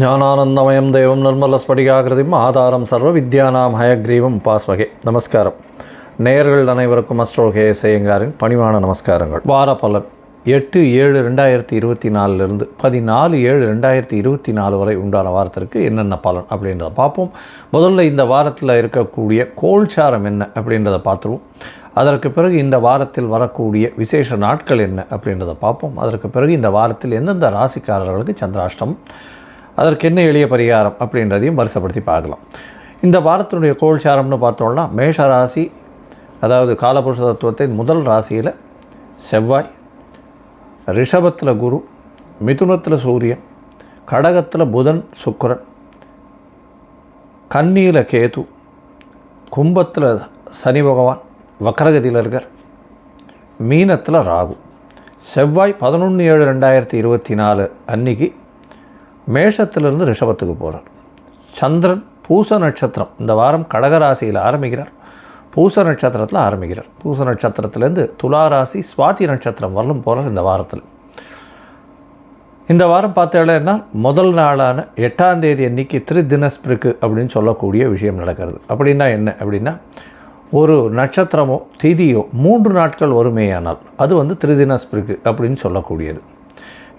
ஞானானந்தமயம் தெய்வம் நிர்மலஸ்படிகாகிருதிம் ஆதாரம் சர்வ வித்யானாம் ஹயக்ரீவம் பாஸ்வகே. நமஸ்காரம். நேயர்கள் அனைவருக்கும் அஸ்ட்ரோகே செய்யங்காரின் பணிவான நமஸ்காரங்கள். வார பலன். எட்டு ஏழு ரெண்டாயிரத்தி இருபத்தி நாலுலேருந்து பதினாலு ஏழு ரெண்டாயிரத்தி இருபத்தி நாலு வரை உண்டான வாரத்திற்கு என்னென்ன பலன் அப்படின்றத பார்ப்போம். முதல்ல இந்த வாரத்தில் இருக்கக்கூடிய கோல்சாரம் என்ன அப்படின்றத பார்த்துருவோம். அதற்கு பிறகு இந்த வாரத்தில் வரக்கூடிய விசேஷ நாட்கள் என்ன அப்படின்றத பார்ப்போம். அதற்கு பிறகு இந்த வாரத்தில் எந்தெந்த ராசிக்காரர்களுக்கு சந்திராஷ்டம் அதற்கு என்ன எளிய பரிகாரம் அப்படின்றதையும் வரிசைப்படுத்தி பார்க்கலாம். இந்த வாரத்தினுடைய கோல்சாரம்னு பார்த்தோம்னா மேஷ ராசி அதாவது காலபுருஷ தத்துவத்தின் முதல் ராசியில் செவ்வாய் ரிஷபத்தில் குரு மிதுனத்தில் சூரியன் கடகத்தில் புதன் சுக்கரன் கன்னியில் கேது கும்பத்தில் சனி பகவான் வக்கரகதியில் இருக்கார் மீனத்தில் ராகு. செவ்வாய் பதினொன்று ஏழு ரெண்டாயிரத்தி இருபத்தி நாலு அன்னைக்கு மேஷத்திலிருந்து ரிஷபத்துக்கு போகிறார் சந்திரன் பூச நட்சத்திரம். இந்த வாரம் கடகராசியில் ஆரம்பிக்கிறார். பூச நட்சத்திரத்தில் ஆரம்பிக்கிறார். பூச நட்சத்திரத்திலேருந்து துலா ராசி சுவாதி நட்சத்திரம் வரலும் போகிறார் இந்த வாரத்தில். இந்த வாரம் பார்த்தீங்கன்னா முதல் நாளான எட்டாம் தேதி அன்னைக்கு திரிதினஸ்பிருக்கு அப்படின்னு சொல்லக்கூடிய விஷயம் நடக்கிறது. அப்படின்னா என்ன? அப்படின்னா ஒரு நட்சத்திரமோ திதியோ மூன்று நாட்கள் வருமேயானால் அது வந்து திரிதினஸ்பிருக்கு அப்படின்னு சொல்லக்கூடியது.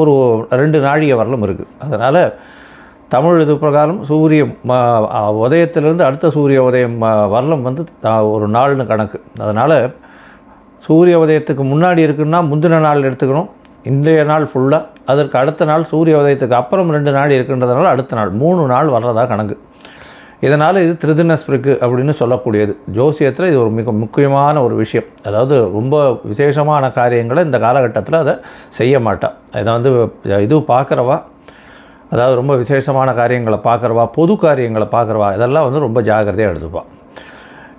ஒரு ரெண்டு நாழிகை வரலும் இருக்குது அதனால் தமிழ் இது பிரகாரம் சூரிய உதயத்திலிருந்து அடுத்த சூரிய உதயம் வரலம் வந்து ஒரு நாள்னு கணக்கு. அதனால் சூரிய உதயத்துக்கு முன்னாடி இருக்குன்னா முந்தின நாள் எடுத்துக்கணும். இன்றைய நாள் ஃபுல்லாக அதற்கு அடுத்த நாள் சூரிய உதயத்துக்கு அப்புறம் ரெண்டு நாள் இருக்குன்றதுனால அடுத்த நாள் மூணு நாள் வர்றதா கணக்கு. இதனால் இது திருதினஸ்பிருக்கு அப்படின்னு சொல்லக்கூடியது. ஜோசியத்தில் இது ஒரு மிக முக்கியமான ஒரு விஷயம். அதாவது ரொம்ப விசேஷமான காரியங்களை இந்த காலகட்டத்தில் அதை செய்ய மாட்டா. இதை வந்து இது பார்க்குறவா அதாவது ரொம்ப விசேஷமான காரியங்களை பார்க்குறவா பொது காரியங்களை பார்க்குறவா இதெல்லாம் வந்து ரொம்ப ஜாக்கிரதையாக எடுத்துப்பா.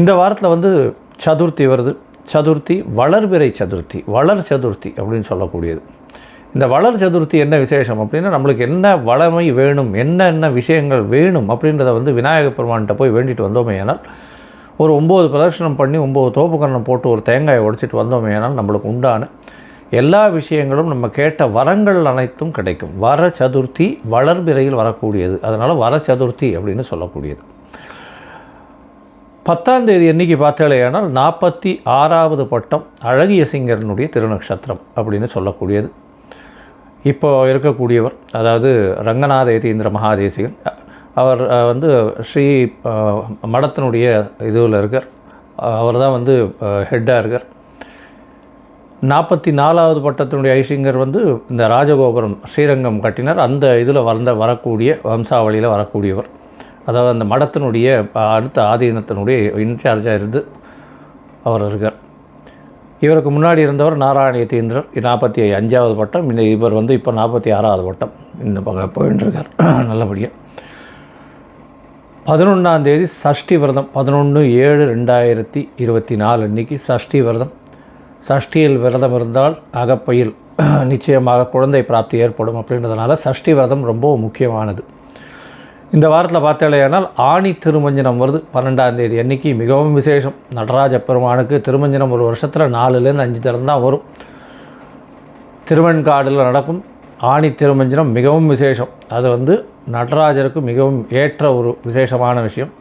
இந்த வாரத்தில் வந்து சதுர்த்தி வருது. சதுர்த்தி வளர்பிறை சதுர்த்தி வளர் சதுர்த்தி அப்படின்னு சொல்லக்கூடியது. இந்த வளர் சதுர்த்தி என்ன விசேஷம் அப்படின்னா நம்மளுக்கு என்ன வளமை வேணும் என்ன என்ன விஷயங்கள் வேணும் அப்படின்றத வந்து விநாயகர் பெருமான்கிட்ட போய் வேண்டிட்டு வந்தோமே ஆனால் ஒரு ஒம்பது பிரதர்ஷனம் பண்ணி ஒம்பது தோப்புக்கரணம் போட்டு ஒரு தேங்காயை உடைச்சிட்டு வந்தோமே ஆனால் நம்மளுக்கு உண்டான எல்லா விஷயங்களும் நம்ம கேட்ட வரங்கள் அனைத்தும் கிடைக்கும். வர சதுர்த்தி வளர்பிறையில் வரக்கூடியது. அதனால் வர சதுர்த்தி அப்படின்னு சொல்லக்கூடியது. பத்தாம் தேதி என்றைக்கு பார்த்தாலேயானால் நாற்பத்தி ஆறாவது பட்டம் அழகிய சிங்கரனுடைய திருநக்ஷத்திரம் அப்படின்னு சொல்லக்கூடியது. இப்போ இருக்கக்கூடியவர் அதாவது ரங்கநாத ஏதீந்திர மகாதேசிகன். அவர் வந்து ஸ்ரீ மடத்தினுடைய இதுவில் இருக்கார். அவர் தான் வந்து ஹெட்டாக இருக்கார். நாற்பத்தி நாலாவது பட்டத்தினுடைய ஐசிங்கர் வந்து இந்த ராஜகோபுரம் ஸ்ரீரங்கம் கட்டினார். அந்த இதில் வந்த வரக்கூடிய வம்சாவளியில் வரக்கூடியவர். அதாவது அந்த மடத்தினுடைய அடுத்த ஆதீனத்தினுடைய இன்சார்ஜாக இருந்து அவர் இருக்கார். இவருக்கு முன்னாடி இருந்தவர் நாராயண யதீந்திரர் நாற்பத்தி அஞ்சாவது பட்டம். இந்த இவர் வந்து இப்போ நாற்பத்தி ஆறாவது பட்டம். இந்த பக்கம் போயின்னு இருக்கார் நல்லபடியாக பதினொன்றாம் தேதி சஷ்டி விரதம் பதினொன்று ஏழு ரெண்டாயிரத்தி இருபத்தி நாலு அன்னைக்கு சஷ்டி விரதம். சஷ்டியில் விரதம் இருந்தால் அகப்பையில் நிச்சயமாக குழந்தை பிராப்தி ஏற்படும் அப்படின்றதுனால சஷ்டி விரதம் ரொம்ப முக்கியமானது. இந்த வாரத்தில் பார்த்தாலேயானால் ஆணி திருமஞ்சனம் வருது. பன்னெண்டாம் தேதி அன்னைக்கு மிகவும் விசேஷம். நடராஜ பெருமானுக்கு திருமஞ்சனம் ஒரு வருஷத்தில் நாலுலேருந்து அஞ்சு தரம் தான் வரும். திருவெண்காடில் நடக்கும் ஆணி திருமஞ்சனம் மிகவும் விசேஷம். அது வந்து நடராஜருக்கு மிகவும் ஏற்ற ஒரு விசேஷமான விஷயம்.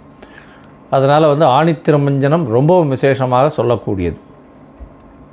அதனால் வந்து ஆணி திருமஞ்சனம் ரொம்பவும் விசேஷமாக சொல்லக்கூடியது.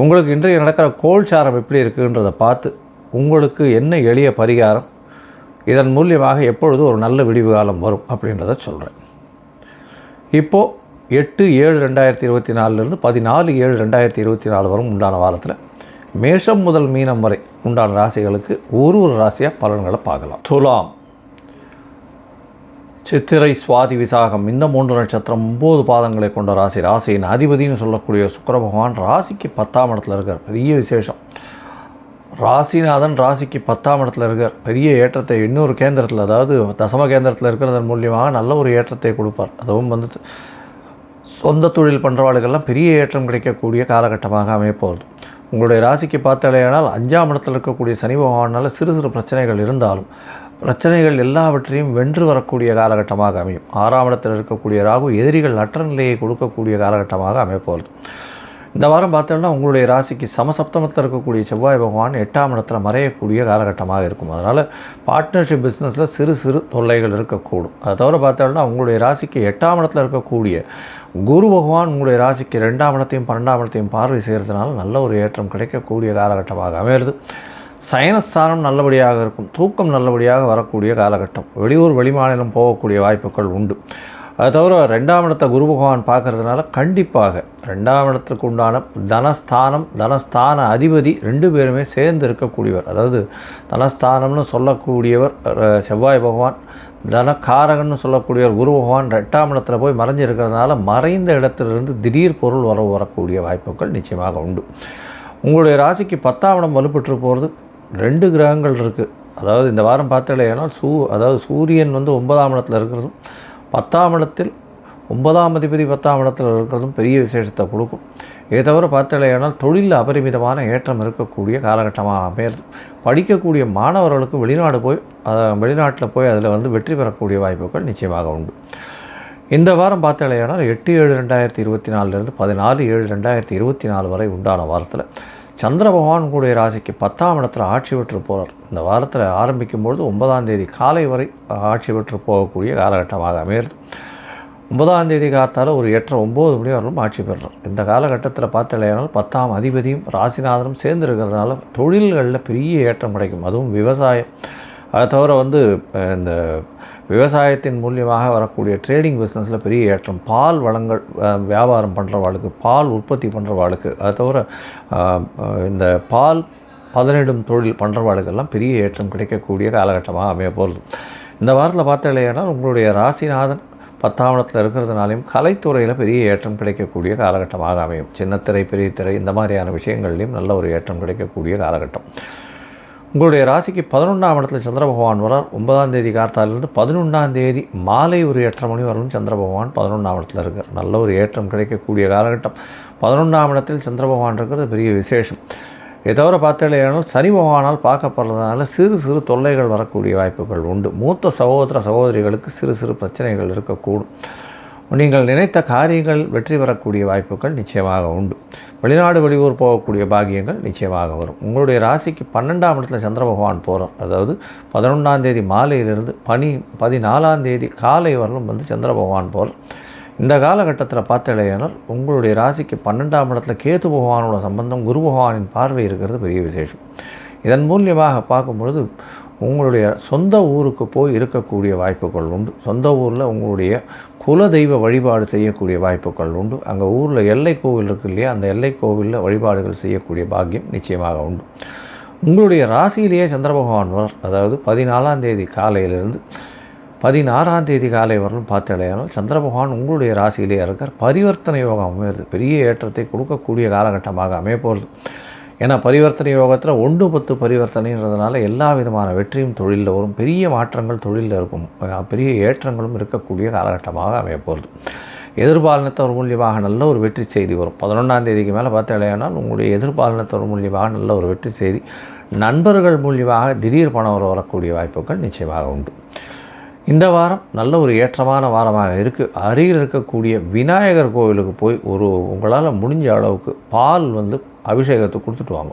உங்களுக்கு இன்றைய நடக்கிற கோல்சாரம் எப்படி இருக்குன்றதை பார்த்து உங்களுக்கு என்ன எளிய பரிகாரம் இதன் மூலியமாக எப்பொழுது ஒரு நல்ல விடிவு காலம் வரும் அப்படின்றத சொல்கிறேன் இப்போது எட்டு ஏழு ரெண்டாயிரத்தி இருபத்தி நாலுலேருந்து பதினாலு ஏழு ரெண்டாயிரத்தி இருபத்தி நாலு வரும் உண்டான வாரத்தில் மேஷம் முதல் மீனம் வரை உண்டான ராசிகளுக்கு ஒரு ஒரு ராசியாக பலன்களை பார்க்கலாம். துலாம் சித்திரை சுவாதி விசாகம். இந்த மூன்று நட்சத்திரம் ஒம்பது பாதங்களை கொண்ட ராசி. ராசியின் அதிபதினு சொல்லக்கூடிய சுக்கர பகவான் ராசிக்கு பத்தாம் இடத்துல இருக்கார். பெரிய விசேஷம். ராசிநாதன் ராசிக்கு பத்தாம் இடத்துல இருக்கார். பெரிய ஏற்றத்தை இன்னொரு கேந்திரத்தில் அதாவது தசம கேந்திரத்தில் இருக்கிறதன் மூலியமாக நல்ல ஒரு ஏற்றத்தை கொடுப்பார். அதுவும் வந்து சொந்த தொழில் பண்ணுறவாளுக்கெல்லாம் பெரிய ஏற்றம் கிடைக்கக்கூடிய காலகட்டமாக அமையப்போகுது. உங்களுடைய ராசிக்கு பார்த்தாலேயானால் அஞ்சாம் இடத்தில் இருக்கக்கூடிய சனி பகவானால் சிறு சிறு பிரச்சனைகள் இருந்தாலும் பிரச்சனைகள் எல்லாவற்றையும் வென்று வரக்கூடிய காலகட்டமாக அமையும். ஆறாம் இடத்தில் இருக்கக்கூடிய ராகு எதிரிகள் அற்ற நிலையை கொடுக்கக்கூடிய காலகட்டமாக அமையப்போகிறது இந்த வாரம் பார்த்தோம்னா உங்களுடைய ராசிக்கு சமசப்தமத்தில் இருக்கக்கூடிய செவ்வாய் பகவான் எட்டாம் இடத்துல மறையக்கூடிய காலகட்டமாக இருக்கும். அதனால் பார்ட்னர்ஷிப் பிஸ்னஸில் சிறு சிறு தொல்லைகள் இருக்கக்கூடும். அதை தவிர பார்த்தோம்னா உங்களுடைய ராசிக்கு எட்டாம் இடத்துல இருக்கக்கூடிய குரு பகவான் உங்களுடைய ராசிக்கு ரெண்டாம் இடத்தையும் பன்னெண்டாம் இடத்தையும் பார்வை செய்கிறதுனால நல்ல ஒரு ஏற்றம் கிடைக்கக்கூடிய காலகட்டமாக அமையிறது. சயனஸ்தானம் நல்லபடியாக இருக்கும் தூக்கம் நல்லபடியாக வரக்கூடிய காலகட்டம். வெளியூர் வெளிமாநிலம் போகக்கூடிய வாய்ப்புகள் உண்டு. அது தவிர ரெண்டாம் இடத்தை குரு பகவான் பார்க்கறதுனால கண்டிப்பாக ரெண்டாம் இடத்துக்கு உண்டான தனஸ்தானம் தனஸ்தான அதிபதி ரெண்டு பேருமே சேர்ந்து இருக்கக்கூடியவர். அதாவது தனஸ்தானம்னு சொல்லக்கூடியவர் செவ்வாய் பகவான் தனக்காரகன்னு சொல்லக்கூடியவர் குரு பகவான் ரெண்டாம் இடத்துல போய் மறைஞ்சு இருக்கிறதுனால மறைந்த இடத்திலிருந்து திடீர் பொருள் வர வரக்கூடிய வாய்ப்புகள் நிச்சயமாக உண்டு. உங்களுடைய ராசிக்கு பத்தாம் இடம் வலுப்பெற்று போகிறது ரெண்டு கிரகங்கள் இருக்குது அதாவது இந்த வாரம் பார்த்தீங்கன்னா சூ அதாவது சூரியன் வந்து ஒன்பதாம் இடத்துல இருக்கிறதும் பத்தாம் இடத்தில் ஒன்பதாம் அதிபதி பத்தாம் இடத்துல இருக்கிறதும் பெரிய விசேஷத்தை கொடுக்கும். இதை தவிர பார்த்தீங்கன்னா தொழிலில் அபரிமிதமான ஏற்றம் இருக்கக்கூடிய காலகட்டமாக அமையிறது படிக்கக்கூடிய மாணவர்களுக்கு வெளிநாடு போய் வெளிநாட்டில் போய் அதில் வந்து வெற்றி பெறக்கூடிய வாய்ப்புகள் நிச்சயமாக உண்டு. இந்த வாரம் பார்த்தீங்கன்னா எட்டு ஏழு ரெண்டாயிரத்தி இருபத்தி நாலுலேருந்து பதினாலு ஏழு ரெண்டாயிரத்தி இருபத்தி நாலு வரை உண்டான வாரத்தில் சந்திர பகவான் கூடிய ராசிக்கு பத்தாம் இடத்துல ஆட்சி பெற்று போகிறார் இந்த வாரத்தில் ஆரம்பிக்கும்பொழுது ஒன்பதாம் தேதி காலை வரை ஆட்சி பெற்று போகக்கூடிய காலகட்டமாக அமையிறது ஒன்பதாம் தேதி காத்தால் ஒரு எட்டரை ஒம்பது மணி வரலும் ஆட்சி பெறுறோம் இந்த காலகட்டத்தில் பார்த்தலையானால் பத்தாம் அதிபதியும் ராசிநாதனும் சேர்ந்து இருக்கிறதுனால தொழில்களில் பெரிய ஏற்றம் கிடைக்கும். அதுவும் விவசாயம். அதை தவிர வந்து இந்த விவசாயத்தின் மூலியமாக வரக்கூடிய ட்ரேடிங் பிஸ்னஸில் பெரிய ஏற்றம். பால் வளங்கள் வியாபாரம் பண்ணுறவாளுக்கு பால் உற்பத்தி பண்ணுறவாளுக்கு அதை தவிர இந்த பால் பதனிடும் தொழில் பண்ணுறவாளுக்கெல்லாம் பெரிய ஏற்றம் கிடைக்கக்கூடிய காலகட்டமாக அமைய போகிறது இந்த வாரத்தில் பார்த்தீங்கன்னா உங்களுடைய ராசிநாதன் பத்தாம் இடத்துல இருக்கிறதுனாலையும் கலைத்துறையில் பெரிய ஏற்றம் கிடைக்கக்கூடிய காலகட்டமாக அமையும். சின்னத்திரை பெரிய திரை இந்த மாதிரியான விஷயங்கள்லையும் நல்ல ஒரு ஏற்றம் கிடைக்கக்கூடிய காலகட்டம். உங்களுடைய ராசிக்கு பதினொன்றாம் இடத்துல சந்திர பகவான் வரார் ஒன்பதாம் தேதி கார்த்தாலிருந்து பதினொன்றாம் தேதி மாலை ஒரு எட்டரை மணி வரலும் சந்திர பகவான் பதினொன்றாம் இடத்துல இருக்கார். நல்ல ஒரு ஏற்றம் கிடைக்கக்கூடிய காலகட்டம். பதினொன்றாம் இடத்தில் சந்திர பகவான் இருக்கிறது பெரிய விசேஷம். இதை தவிர பார்த்தீங்கன்னா சனி பகவானால் பார்க்கப்படுறதுனால சிறு சிறு தொல்லைகள் வரக்கூடிய வாய்ப்புகள் உண்டு. மூத்த சகோதர சகோதரிகளுக்கு சிறு சிறு பிரச்சனைகள் இருக்கக்கூடும். நீங்கள் நினைத்த காரியங்கள் வெற்றி பெறக்கூடிய வாய்ப்புகள் நிச்சயமாக உண்டு. வெளிநாடு வெளியூர் போகக்கூடிய பாகியங்கள் நிச்சயமாக வரும். உங்களுடைய ராசிக்கு பன்னெண்டாம் இடத்துல சந்திர பகவான் போகிறோம் அதாவது பதினொன்றாம் தேதி மாலையிலிருந்து பனி பதினாலாம் தேதி காலை வரலும் வந்து சந்திர பகவான் போகிறார் இந்த காலகட்டத்தில் பார்த்தலையானால் உங்களுடைய ராசிக்கு பன்னெண்டாம் இடத்துல கேது பகவானோட சம்பந்தம் குரு பகவானின் பார்வை இருக்கிறது பெரிய விசேஷம். இதன் மூலியமாக பார்க்கும் பொழுது உங்களுடைய சொந்த ஊருக்கு போய் இருக்கக்கூடிய வாய்ப்புகள் உண்டு. சொந்த ஊரில் உங்களுடைய குலதெய்வ வழிபாடு செய்யக்கூடிய வாய்ப்புகள் உண்டு. அங்கே ஊரில் எல்லை கோவில் இருக்கு இல்லையா அந்த எல்லை கோவிலில் வழிபாடுகள் செய்யக்கூடிய பாக்கியம் நிச்சயமாக உண்டு. உங்களுடைய ராசியிலேயே சந்திர பகவான் வர் அதாவது பதினாலாம் தேதி காலையிலிருந்து பதினாறாம் தேதி காலை வரலும் பார்த்தடையானால் சந்திர பகவான் உங்களுடைய ராசியிலேயே இருக்கார். பரிவர்த்தனை யோகம் அமையிறது பெரிய ஏற்றத்தை கொடுக்கக்கூடிய காலகட்டமாக அமைய போகிறது ஏன்னா பரிவர்த்தனை யோகத்தில் ஒன்று பத்து பரிவர்த்தனைன்றதுனால எல்லா விதமான வெற்றியும் தொழிலில் வரும். பெரிய மாற்றங்கள் தொழிலில் இருக்கும். பெரிய ஏற்றங்களும் இருக்கக்கூடிய காலகட்டமாக அமைய போகிறது மூலியமாக நல்ல ஒரு வெற்றி செய்தி வரும். பதினொன்றாம் தேதிக்கு மேலே இல்லையானால் உங்களுடைய எதிர்பாலனத்தவர் மூலியமாக நல்ல ஒரு வெற்றி செய்தி. நண்பர்கள் மூலியமாக திடீர் பணம் வர வரக்கூடிய வாய்ப்புகள் நிச்சயமாக உண்டு. இந்த வாரம் நல்ல ஒரு ஏற்றமான வாரமாக இருக்குது அருகில் இருக்கக்கூடிய விநாயகர் கோவிலுக்கு போய் ஒரு உங்களால் முடிஞ்ச அளவுக்கு பால் வந்து அபிஷேகத்தை கொடுத்துட்டு வாங்க.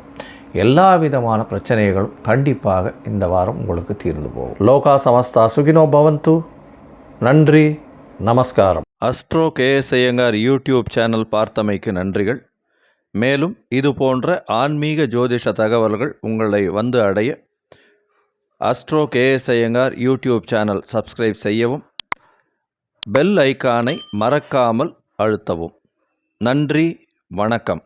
எல்லா விதமான பிரச்சனைகளும் கண்டிப்பாக இந்த வாரம் உங்களுக்கு தீர்ந்து போகும். லோகா சமஸ்தா சுகினோ பவந்து. நன்றி நமஸ்காரம். Astro KS Iyengar YouTube channel பார்த்தமைக்கு நன்றிகள். மேலும் இது போன்ற ஆன்மீக ஜோதிஷ தகவல்கள் உங்களை வந்து அடைய astro KS Iyengar YouTube channel subscribe செய்யவும் பெல் ஐகானை மறக்காமல் அழுத்தவும். நன்றி வணக்கம்.